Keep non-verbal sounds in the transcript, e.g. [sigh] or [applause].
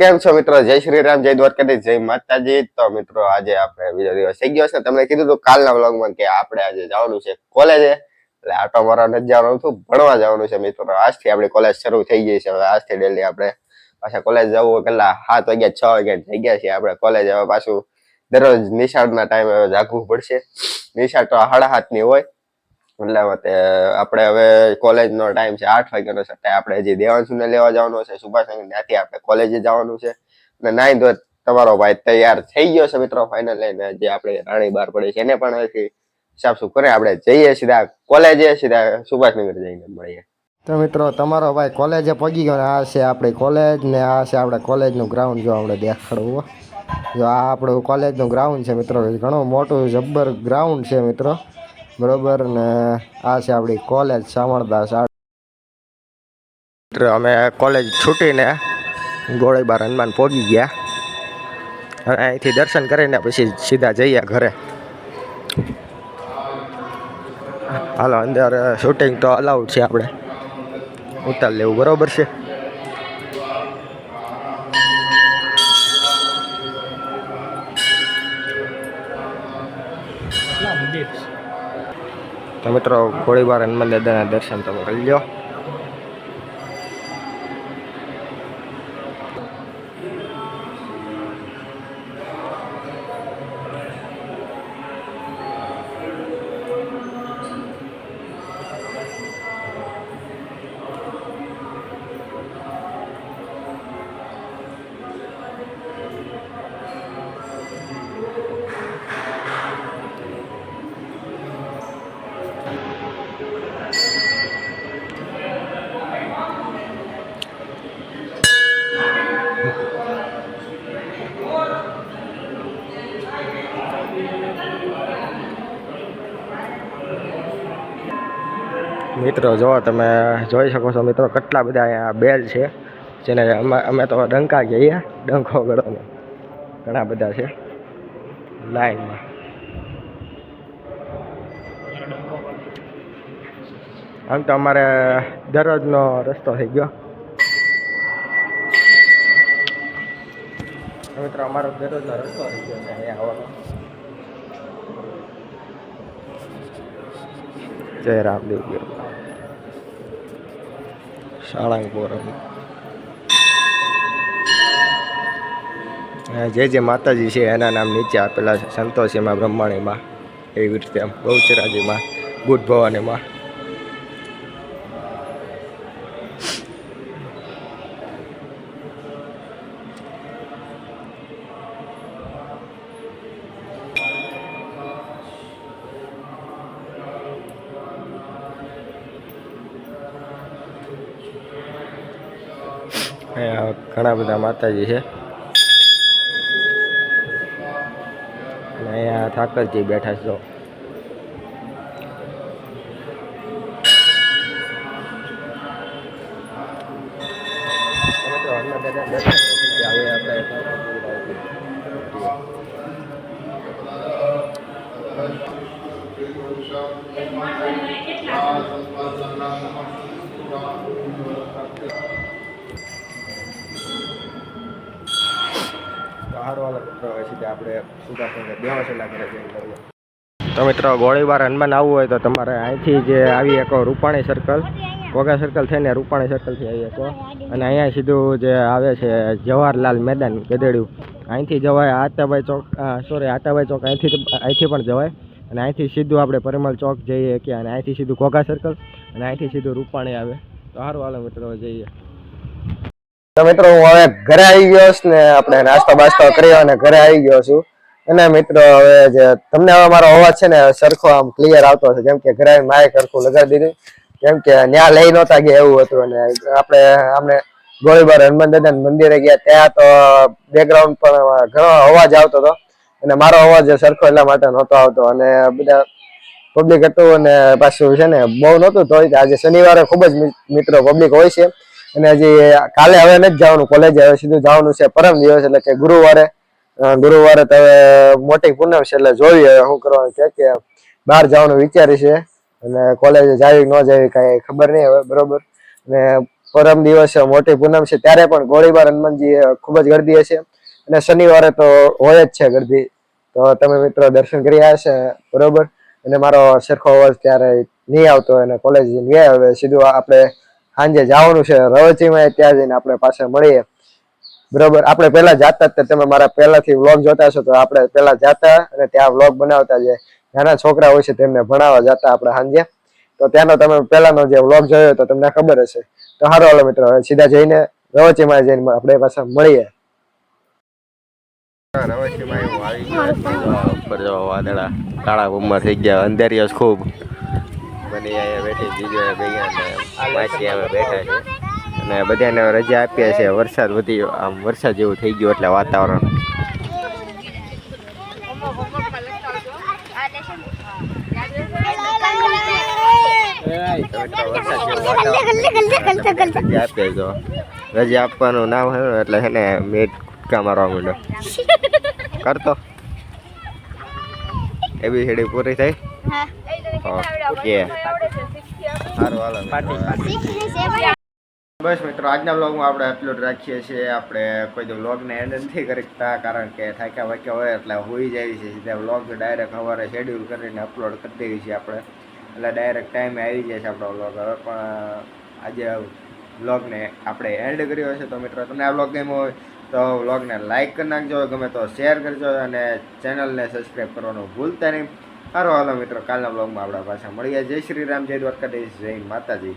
કેમ છો મિત્રો? જય શ્રી રામ, જય દ્વારકાધીશ, જય માતાજી. તો મિત્રો, આજે આપણે બીજો દિવસ થઈ ગયો છે. તમને કીધું હતું કાલના વ્લોગમાં કે આપણે આજે જવાનું છે કોલેજે એટલે આટો મારા નથી જવાનું હતું ભણવા જવાનું છે મિત્રો. આજથી આપણી કોલેજ શરૂ થઈ ગઈ છે. હવે આજથી ડેલી આપણે પાછા કોલેજ જવું કેટલા સાત વાગ્યા, છ વાગ્યા થઈ ગયા છે. આપણે કોલેજ હવે પાછું દરરોજ નિશાળના ટાઈમે હવે જાગવું પડશે. નિશાળ તો સાડા સાતની હોય. એટલા આપણે હવે કોલેજનો ટાઈમ છે, આઠ વાગ્યાનો છે આપણે હજી દેવાંશુને લેવા જવાનું છે સુભાષ ત્યાંથી આપણે કોલેજે જવાનું છે. અને નાઈ ધોઈ તમારો ભાઈ તૈયાર થઈ ગયો છે મિત્રો ફાઇનલ લઈને, જે આપણે રાણી બહાર પડી છે, એને પણ હજી હિસાબ શું કરે, આપણે જઈએ સીધા કોલેજે, સીધા સુભાષનગર જઈને મળીએ. તો મિત્રો, તમારો ભાઈ કોલેજે પગી ગયો આ છે આપણી કોલેજ, ને આ છે આપણે કોલેજનું ગ્રાઉન્ડ જો આપણે દેખાડવું જો આ આપણું કોલેજનું ગ્રાઉન્ડ છે મિત્રો, ઘણું મોટું જબ્બર ગ્રાઉન્ડ છે મિત્રો. બરોબર ને આ છે આપણી કોલેજ સામળદાસ અમે કોલેજ છૂટીને ગોળીબાર હનુમાન પહોંચી ગયા. અને અહીંથી દર્શન કરીને પછી સીધા જઈએ ઘરે. હાલો અંદર શૂટિંગ તો અલાઉડ છે આપણે. ઉતાર લેવું બરોબર છે? તો મિત્રો ગોળીબાર હનુમાન દાદાના દર્શન તમે કરી લો મિત્રો, જો તમે જોઈ શકો છો મિત્રો, કેટલા બધા અહીંયા બેલ છે, જેને અમે અમે તો ડંકા કહીએ, ડંકો ગળોને. ઘણા બધા છે. લાઈનમાં. આમ તો અમારે દરરોજનો રસ્તો થઈ ગયો. મિત્રો, અમારો દરરોજનો રસ્તો થઈ ગયો છે અહીંયા આવવાનો. જય રામદેવ. ગયો સાળંગપુર જે જે માતાજી છે, એના નામ નીચે આપેલા છે, સંતોષીમાં, બ્રહ્માણીમાં, એવી રીતે આમ બહુચરાજીમાં ગુડ ભવાનીમાં. ઘણા બધા માતાજી છે. અહીંયા ઠાકરજી બેઠા છો દાદા બહારવાળા મિત્રો હોય છે કે આપણે સુધાસંગર દેવાસેલા ઘરે જઈને છે તો મિત્રો, ગોળીબાર હનુમાન આવવું હોય તો તમારે અહીંથી જે આવી શકો રૂપાણી સર્કલ કોગા સર્કલ થઈને રૂપાણી સર્કલથી આવી શકો. અને અહીંયા સીધું જે આવે છે, જવાહરલાલ મેદાન ગધેડ્યું અહીંથી જવાય આતાભાઈ ચોક સોરી આતાભાઈ ચોક, અહીંથી અહીંથી પણ જવાય. અને અહીંથી સીધું આપણે પરિમલ ચોક જઈએ કે અને અહીંથી સીધું ઘોઘા સર્કલ અને અહીંથી સીધું રૂપાણી આવે. તો સારું હાલો મિત્રો, જઈએ. તો મિત્રો, હું હવે ઘરે આવી ગયો છું આપણે નાસ્તો બાસ્તો કર્યો અને ઘરે આવી ગયો છું. અને મિત્રો, હવે જે તમને હવે મારો અવાજ છે ને સરખો આમ ક્લિયર આવતો હશે. કેમ કે ઘરે માએ સરખું લગાડી દીધું. કેમ કે ન્યા લઈ નહોતા ગયા એવું હતું. અને આપણે આમને ગોળીબાર હનુમાન દાદા મંદિરે ગયા. ત્યાં તો બેકગ્રાઉન્ડ પણ ઘણો અવાજ આવતો હતો. અને મારો અવાજ સરખો એટલા માટે નહોતો આવતો. અને બધા પબ્લિક હતું અને પાછું છે ને બહુ નહોતું. તો આજે શનિવારે ખૂબ જ મિત્રો પબ્લિક હોય છે. અને હજી કાલે હવે નથી જવાનું કોલેજે હવે સીધું જવાનું છે, પરમ દિવસ એટલે કે ગુરુવારે. ગુરુવારે તો હવે મોટી પૂનમ છે એટલે જોઈ હવે શું કરવાનું છે કે બહાર જવાનું વિચારી છે. અને કોલેજે જાવી ન જાવી કાંઈ ખબર નહીં હવે, બરોબર. અને પરમ દિવસ મોટી પૂનમ છે, ત્યારે પણ ગોળીબાર હનુમાનજી ખૂબ જ ગરદી હશે. અને શનિવારે તો હોય જ છે ગરદી. તો તમે મિત્રો દર્શન કરી આવ્યા છે બરોબર. અને મારો સરખો અવાજ ત્યારે નહીં આવતો અને કોલેજ નહીં હવે સીધું આપણે સાંજે જવાનું છે રવચીમાં ત્યાં જઈને આપણે પાસે મળીએ. બરોબર? આપણે પહેલા જાતા જ તમે મારા પહેલાથી વ્લોગ જોતા છો તો આપણે પહેલા જાતા અને ત્યાં વ્લોગ બનાવતા જે નાના છોકરા હોય છે તેમને ભણાવવા જતા આપણે સાંજે. તો ત્યાંનો તમે પહેલાનો જે વ્લોગ જોયો તો તમને ખબર હશે. તો સારું હાલો મિત્રો, હવે સીધા જઈને રવચીમાં જઈને આપણે પાસે મળીએ. રવચીમાં વાદળા કાળા ઉમર થઈ ગયા. અંધારિયો ખૂબ. બની અહીંયા બેઠી બીજો ભૈયા ને માસી અમે બેઠા છે. અને બધાને રજા આપીએ છે વરસાદ વધી આમ વરસાદ જેવું થઈ ગયું એટલે વાતાવરણ. રજા આપવાનું નામ હોય એટલે છે ને મેં કૂદકા મારવા માંડ્યો. [laughs] કરતો. એબીસીડી પૂરી થઈ. સારું હાલો બસ મિત્રો, આજના વ્લોગમાં આપણે અપલોડ રાખીએ છીએ. આપણે કોઈ તો વ્લોગને એન્ડ નથી કરતા, કારણ કે થાક્યા વાક્યા હોય એટલે હોઈ જાય છે. સીધા વ્લોગ ડાયરેક્ટ સવારે શેડ્યુલ કરીને અપલોડ કરી દઈએ છીએ આપણે. એટલે ડાયરેક્ટ ટાઈમે આવી જાય છે આપણો વ્લોગ હવે પણ આજે વ્લોગને આપણે એન્ડ કર્યો છે. તો મિત્રો, તમને આ વ્લોગ ગમ્યો હોય તો વ્લોગને લાઇક કરી નાખજો. ગમે તો શેર કરજો અને ચેનલને સબસ્ક્રાઈબ કરવાનું ભૂલતા નહીં. સારો હાલો મિત્રો, કાલના બ્લોગમાં આપણા પાછા મળીએ. જય શ્રી રામ, જય દ્વારકાધીશ, જય માતાજી.